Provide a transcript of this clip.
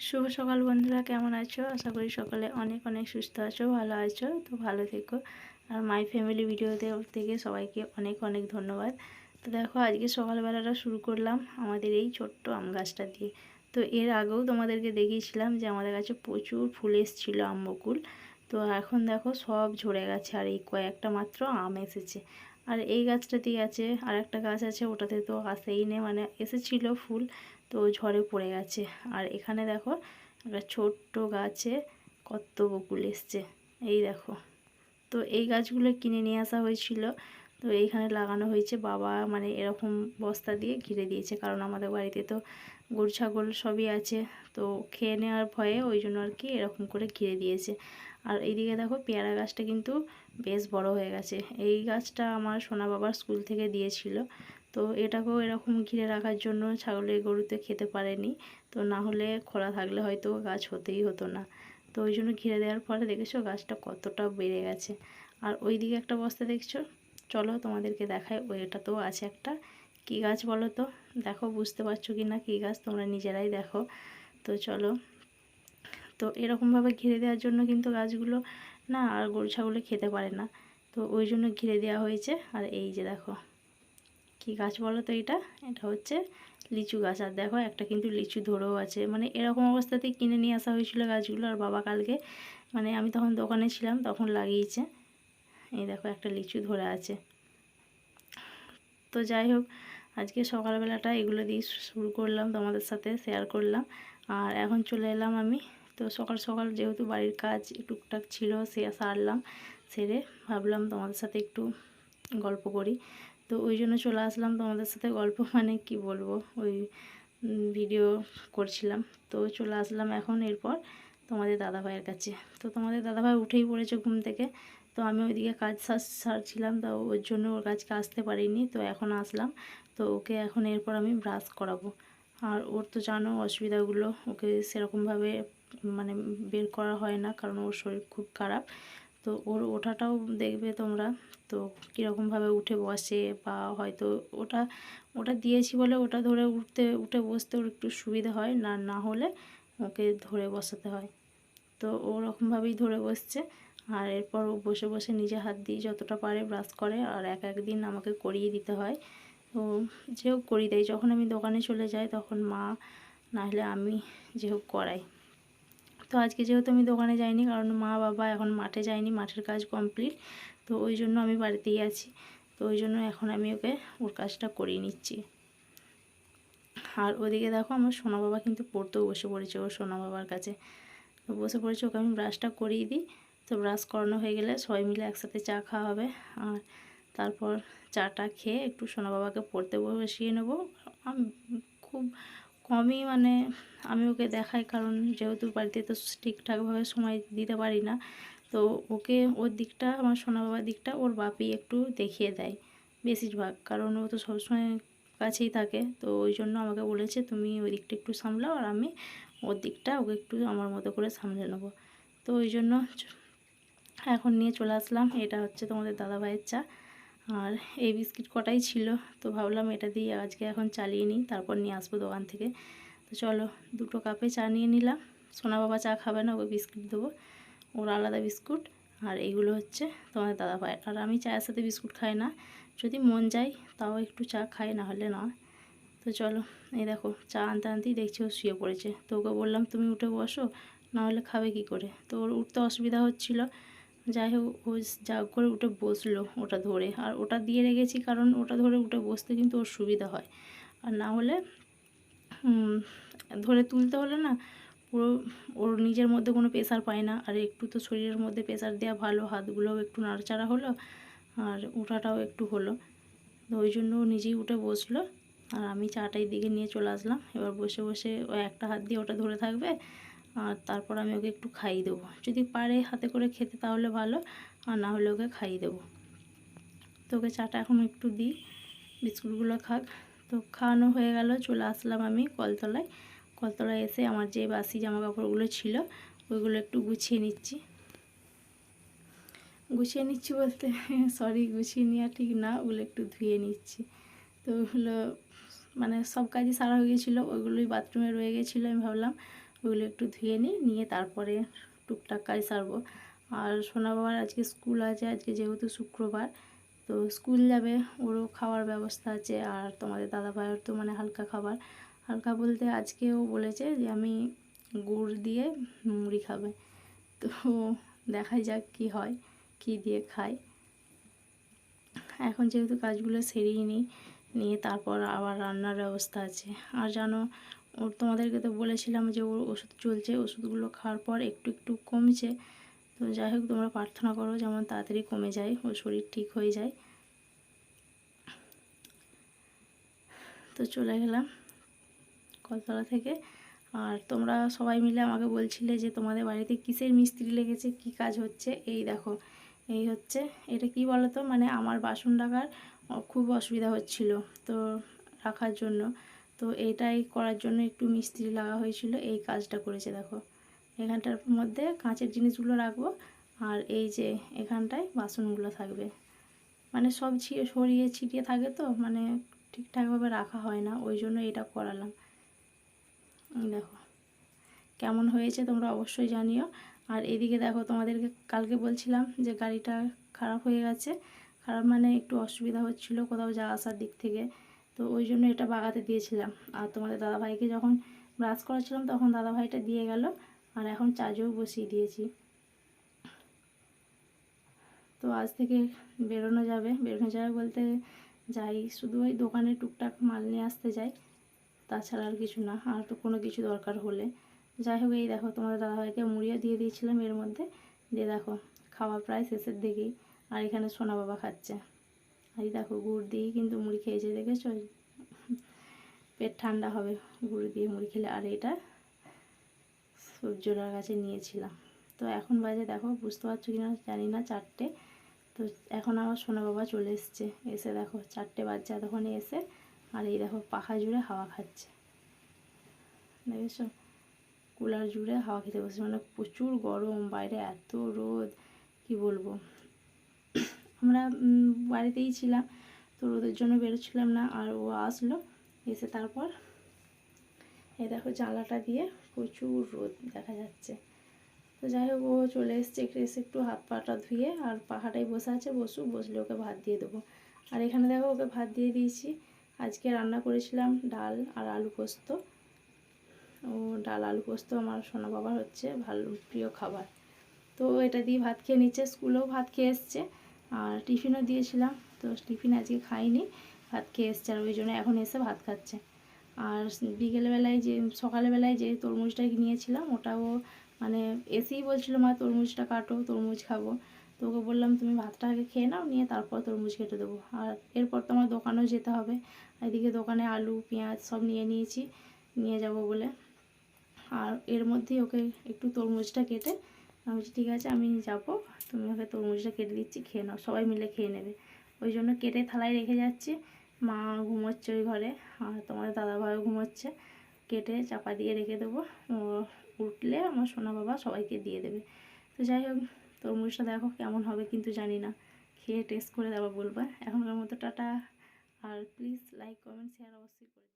শুভ সকাল বন্ধুরা, কেমন আছো? আশা করি সকালে অনেক অনেক সুস্থ আছো, ভালো আছো, তো ভালো থেকো। আর মাই ফ্যামিলি ভিডিওতে থেকে সবাইকে অনেক অনেক ধন্যবাদ। তো দেখো, আজকে সকালবেলাটা শুরু করলাম আমাদের এই ছোট্ট আম গাছটা দিয়ে। তো এর আগেও তোমাদেরকে দেখিয়েছিলাম যে আমাদের কাছে প্রচুর ফুল এসেছিল আম বকুল। তো এখন দেখো, সব ঝরে গেছে আর এই কয়েকটা মাত্র আম এসেছে। আর এই গাছটাতেই আছে আর একটা গাছ আছে, ওটাতে তো আসেই নেই মানে এসেছিল ফুল। তো ঝড়ে পড়ে গেছে। আর এখানে দেখো একটা ছোট্ট গাছে কত বকুল এসছে। এই দেখো। তো এই গাছগুলো কিনে নিয়ে আসা হয়েছিল। তো এইখানে লাগানো হয়েছে। বাবা মানে এরকম বস্তা দিয়ে ঘিরে দিয়েছে। কারণ আমাদের বাড়িতে তো গরু, ছাগল সবই আছে। তো খেয়ে নেওয়ার ভয়ে ওই জন্য আর কি এরকম করে ঘিরে দিয়েছে। আর এইদিকে দেখো পেয়ারা গাছটা কিন্তু বেশ বড় হয়ে গেছে। এই গাছটা আমার সোনা বাবার স্কুল থেকে দিয়েছিল। তো এটাকেও এরকম ঘিরে রাখার জন্য ছাগলের গরুতে খেতে পারেনি। তো না হলে খোলা থাকলে হয়তো গাছ হতেই হতো না। তো ওই জন্য ঘিরে দেওয়ার পরে দেখেছ গাছটা কতটা বেড়ে গেছে। আর ওই দিকে একটা বস্তা দেখছ? চলো তোমাদেরকে দেখায় ওই এটাতেও আছে একটা। কী গাছ বলো তো? দেখো, বুঝতে পারছ কি না কী গাছ? তোমরা নিজেরাই দেখো। তো চলো। তো এরকমভাবে ঘিরে দেওয়ার জন্য কিন্তু গাছগুলো না আর গরু, ছাগলে খেতে পারে না। তো ওই জন্য ঘিরে দেওয়া হয়েছে। আর এই যে দেখো। কি গাছ বলো তো এটা? এটা হচ্ছে লিচু গাছ। আর দেখো, একটা কিন্তু লিচু ধরেও আছে। মানে এরকম অবস্থাতেই কিনে নিয়ে আসা হয়েছিল গাছগুলো। আর বাবা কালকে মানে আমি তখন দোকানে ছিলাম, তখন লাগিয়েছে। এই দেখো, একটা লিচু ধরে আছে। তো যাই হোক, আজকে সকালবেলাটা এগুলো দিয়ে শুরু করলাম, তোমাদের সাথে শেয়ার করলাম। আর এখন চলে এলাম আমি। তো সকাল সকাল যেহেতু বাড়ির কাজ টুকটাক ছিল, সে সারলাম, সেরে ভাবলাম তোমাদের সাথে একটু গল্প করি। তো ওই জন্য চলে আসলাম তোমাদের সাথে গল্প মানে কি বলব, ওই ভিডিও করছিলাম। তো চলে আসলাম এখন এরপর তোমাদের দাদাভাইয়ের কাছে। তো তোমাদের দাদাভাই উঠেই পড়েছে ঘুম থেকে, তো আমি ওইদিকে কাজ সারছিলাম, তো ওর জন্য ওর কাছকে আসতে পারিনি, তো এখন আসলাম। তো ওকে এখন এরপর আমি ব্রাশ করাবো। আর ওর তো জানো অসুবিধাগুলো, ওকে সেরকমভাবে মানে বের করা হয় না, কারণ ওর শরীর খুব খারাপ। তো ওর ওঠাটাও দেখবে তোমরা। তো কীরকমভাবে উঠে বসে বা হয়তো ওটা ওটা দিয়েছি বলে ওটা ধরে উঠতে, উঠে বসতে ওর একটু সুবিধা হয় না না হলে ওকে ধরে বসাতে হয়। তো ওরকমভাবেই ধরে বসছে। আর এরপর ও বসে বসে নিজে হাত দিয়ে যতটা পারে ব্রাশ করে আর এক একদিন আমাকে করিয়ে দিতে হয়। তো যে হোক করিয়ে দেয়, যখন আমি দোকানে চলে যাই তখন মা না হলে আমি যে হোক করাই। তো আজকে যেহেতু আমি দোকানে যাইনি, কারণ মা বাবা এখন মাঠে যায়নি, মাঠের কাজ কমপ্লিট তো ওই জন্য আমি বাড়িতেই আছি। তো ওই জন্য এখন আমি ওকে ওর কাজটা করিয়ে নিচ্ছি। আর ওদিকে দেখো আমার সোনা বাবা কিন্তু পড়তেও বসে পড়েছে ওর সোনা বাবার কাছে। তো বসে পড়েছে, ওকে আমি ব্রাশটা করিয়ে দিই। তো ব্রাশ করানো হয়ে গেলে সবাই মিলে একসাথে চা খাওয়া হবে। আর তারপর চাটা খেয়ে একটু সোনা বাবাকে পড়তে বসিয়ে নেব। খুব কমই মানে আমি ওকে দেখাই, কারণ যেহেতু বাড়িতে তো ঠিকঠাকভাবে সময় দিতে পারি না, তো ওকে ওর দিকটা, আমার সোনা বাবার দিকটা ওর বাপি একটু দেখিয়ে দেয় বেশিরভাগ, কারণ ও তো সবসময় কাছেই থাকে, তো ওই জন্য আমাকে বলেছে তুমি ওই দিকটা একটু সামলাও আর আমি ওর দিকটা ওকে একটু আমার মতো করে সামলে নেব। তো ওই জন্য এখন নিয়ে চলে আসলাম, এটা হচ্ছে তোমাদের দাদাভাইয়ের চা। আর এই বিস্কিট কটাই ছিল, তো ভাবলাম এটা দিয়ে আজকে এখন চালিয়ে নিই, তারপর নিয়ে আসব দোকান থেকে। তো চলো, দুটো কাপে চা নিয়ে নিলাম। সোনা বাবা চা খাবে না, ওকে বিস্কুট দেবো। ওর আলাদা বিস্কুট, আর এইগুলো হচ্ছে তোমাদের দাদা ভাইয়ের। আর আমি চায়ের সাথে বিস্কুট খাই না, যদি মন যায় তাও একটু চা খাই, না হলে না তো চলো, এই দেখো, চা আনতে আনতেই দেখছি ও শুয়ে পড়েছে। তো ওকে বললাম, তুমি উঠে বসো, না হলে খাবে কি করে? তো ওর উঠতে অসুবিধা হচ্ছিল যাই হোক, ও যা করে উঠে বসল ওটা ধরে। আর ওটা দিয়ে রেখেছি কারণ ওটা ধরে উঠে বসতে কিন্তু ওর সুবিধা হয়। আর না হলে ধরে তুলতে হলে না, পুরো ওর নিজের মধ্যে কোনো প্রেশার পায় না। আর একটু তো শরীরের মধ্যে প্রেশার দেওয়া ভালো, হাতগুলোও একটু নাড়াচাড়া হলো আর ওঠাটাও একটু হলো। তো ওই জন্য ও নিজেই উঠে বসল। আর আমি চাটাই দিকে নিয়ে চলে আসলাম। এবার বসে বসে ও একটা হাত দিয়ে ওটা ধরে থাকবে। আর তারপর আমি ওকে একটু খাইয়ে দেবো। যদি পারে হাতে করে খেতে তাহলে ভালো, আর না হলে ওকে খাইয়ে দেবো। তো ওকে চাটা এখন একটু দিই, বিস্কুটগুলো খাক। তো খাওয়ানো হয়ে গেল, চলে আসলাম আমি কলতলায়। কলতলায় এসে আমার যে বাসি জামা কাপড়গুলো ছিল, ওইগুলো একটু গুছিয়ে নিচ্ছি। গুছিয়ে নিচ্ছি বলতে সরি গুছিয়ে নেওয়া ঠিক না, ওগুলো একটু ধুয়ে নিচ্ছি। তো ওগুলো মানে সব কাজই সারা হয়ে গেছিল, ওইগুলোই বাথরুমে রয়ে গেছিল আমি ভাবলাম। ওগুলো একটু ধুয়ে নিই, নিয়ে তারপরে টুকটাক কাজ সারবো। আর সোনা বাবার আজকে স্কুল আছে, আজকে যেহেতু শুক্রবার, তো স্কুল যাবে, ওরও খাওয়ার ব্যবস্থা আছে, আর তোমাদের দাদা ভাইয়ের তো মানে হালকা খাবার। হালকা বলতে আজকেও বলেছে যে আমি গুড় দিয়ে মুড়ি খাবে। তো দেখা যাক কি হয়, কি দিয়ে খায় এখন যেহেতু কাজগুলো সেরিয়ে নিই নিয়ে তারপর আবার রান্নার ব্যবস্থা আছে। আর জানো ওর তোমাদেরকে তো বলেছিলাম যে ওর ওষুধ চলছে, ওষুধগুলো খাওয়ার পর একটু একটু কমছে। তো যাই হোক, তোমরা প্রার্থনা করো যেমন তাড়াতাড়ি কমে যায়, ওর শরীর ঠিক হয়ে যায়। তো চলে গেলাম কলতলা থেকে। আর তোমরা সবাই মিলে আমাকে বলছিলে যে তোমাদের বাড়িতে কিসের মিস্ত্রি লেগেছে, কি কাজ হচ্ছে? এই দেখো, এই হচ্ছে, এটা কি বলো তো মানে আমার বাসন রাখার খুব অসুবিধা হচ্ছিল তো রাখার জন্য। তো এটাই করার জন্য একটু মিস্ত্রি লাগা হয়েছিল, এই কাজটা করেছে দেখো। এখানটার মধ্যে কাঁচের জিনিসগুলো রাখব, আর এই যে এখানটায় বাসনগুলো থাকবে। মানে সব ছি- সরিয়ে ছিটিয়ে থাকে তো মানে ঠিকঠাকভাবে রাখা হয় না, ওই জন্য এটা করালাম। দেখো, কেমন হয়েছে তোমরা অবশ্যই জানিও। আর এদিকে দেখো, তোমাদেরকে কালকে বলছিলাম যে গাড়িটা খারাপ হয়ে গেছে, খারাপ মানে একটু অসুবিধা হচ্ছিল কোথাও যাওয়া আসার দিক থেকে। তো ওই জন্য এটা বাগাতে দিয়েছিলাম। আর তোমাদের দাদাভাইকে যখন ব্রাশ করাচ্ছিলাম, তখন দাদাভাইটা দিয়ে গেল। আর এখন চার্জেও বসিয়ে দিয়েছি। তো আজ থেকে বেরোনো যাবে। বেরোনো যাবে বলতে যাই, শুধু ওই দোকানে টুকটাক মাল নিয়ে আসতে যাই। তাছাড়া আর কিছু না, আর তো কোনো কিছু দরকার হলে। যাই হোক, এই দেখো, তোমাদের দাদাভাইকে মুড়িও দিয়ে দিয়েছিলাম এর মধ্যে। দিয়ে দেখো, খাওয়া প্রায় শেষের দিকেই। আর এখানে সোনা বাবা খাচ্ছে। এই দেখো গুড় দিয়ে কিন্তু মুড়ি খেয়েছে দেখেছ? পেট ঠান্ডা হবে, গুড় দিয়ে মুড়ি খেলে। আর এটা সূর্যটার কাছে নিয়েছিলাম। তো এখন বাজে দেখো, বুঝতে পারছ কিনা জানি না, চারটে। তো এখন আমার সোনা বাবা চলে এসছে। এসে দেখো, চারটে বাচ্চা তখনই এসে। আর এই দেখো, পাখা জুড়ে হাওয়া খাচ্ছে। দেখেছ? কুলার জুড়ে হাওয়া খেতে বসে মানে প্রচুর গরম, বাইরে এত রোদ, কি বলব? আমরা বাড়িতেই ছিলাম, তো রোদের জন্য বেরোচ্ছিলাম না, আর ও আসলো, এসে তারপর এই দেখো জানলাটা দিয়ে প্রচুর রোদ দেখা যাচ্ছে। তো যাই হোক, ও চলে এসছে একটু, এসে একটু হাত পাটা ধুয়ে, আর পাহাড়ায় বসে আছে বসু বসলে ওকে ভাত দিয়ে দেবো। আর এখানে দেখো ওকে ভাত দিয়ে দিয়েছি। আজকে রান্না করেছিলাম ডাল আর আলু পোস্ত। ও ডাল, আলু পোস্ত আমার সোনা বাবার হচ্ছে ভালো প্রিয় খাবার। তো এটা দিয়ে ভাত খেয়ে নিচ্ছে, স্কুলেও ভাত খেয়ে এসছে। আর টিফিনও দিয়েছিলাম, তো টিফিন আজকে খাইনি, ভাত খেয়ে এসছে আর ওই জন্য এখন এসে ভাত খাচ্ছে। আর বিকেলবেলায় যে, সকালবেলায় যে তরমুজটা নিয়েছিলাম, ওটাও মানে এসেই বলছিল, মা, তরমুজটা কাটো, তরমুজ খাব। তো ওকে বললাম, তুমি ভাতটা আগে খেয়ে নাও, নিয়ে তারপর তরমুজ কেটে দেবো। আর এরপর তো আমার দোকানেও যেতে হবে। এদিকে দোকানে আলু, পেঁয়াজ সব নিয়ে নিয়েছি, নিয়ে যাব বলে। আর এর মধ্যেই ওকে একটু তরমুজটা কেটে আমি বলছি, ঠিক আছে, আমি যাব। তুমি ওকে তরমুজটা কেটে দিচ্ছি, খেয়ে নাও। সবাই মিলে খেয়ে নেবে। ওই জন্য কেটে থালায় রেখে যাচ্ছি। মা ঘুমোচ্ছে ওই ঘরে, আর তোমাদের দাদাভাইও ঘুমোচ্ছে। কেটে চাপা দিয়ে রেখে দেবো। উঠলে আমার সোনা বাবা সবাইকে দিয়ে দেবে। তো যাই হোক তরমুজটা দেখো কেমন হবে, কিন্তু জানি না। খেয়ে টেস্ট করে দেওয়া বলবা। এখনকার মতো টাটা। আর প্লিজ লাইক, কমেন্ট, শেয়ার অবশ্যই করে।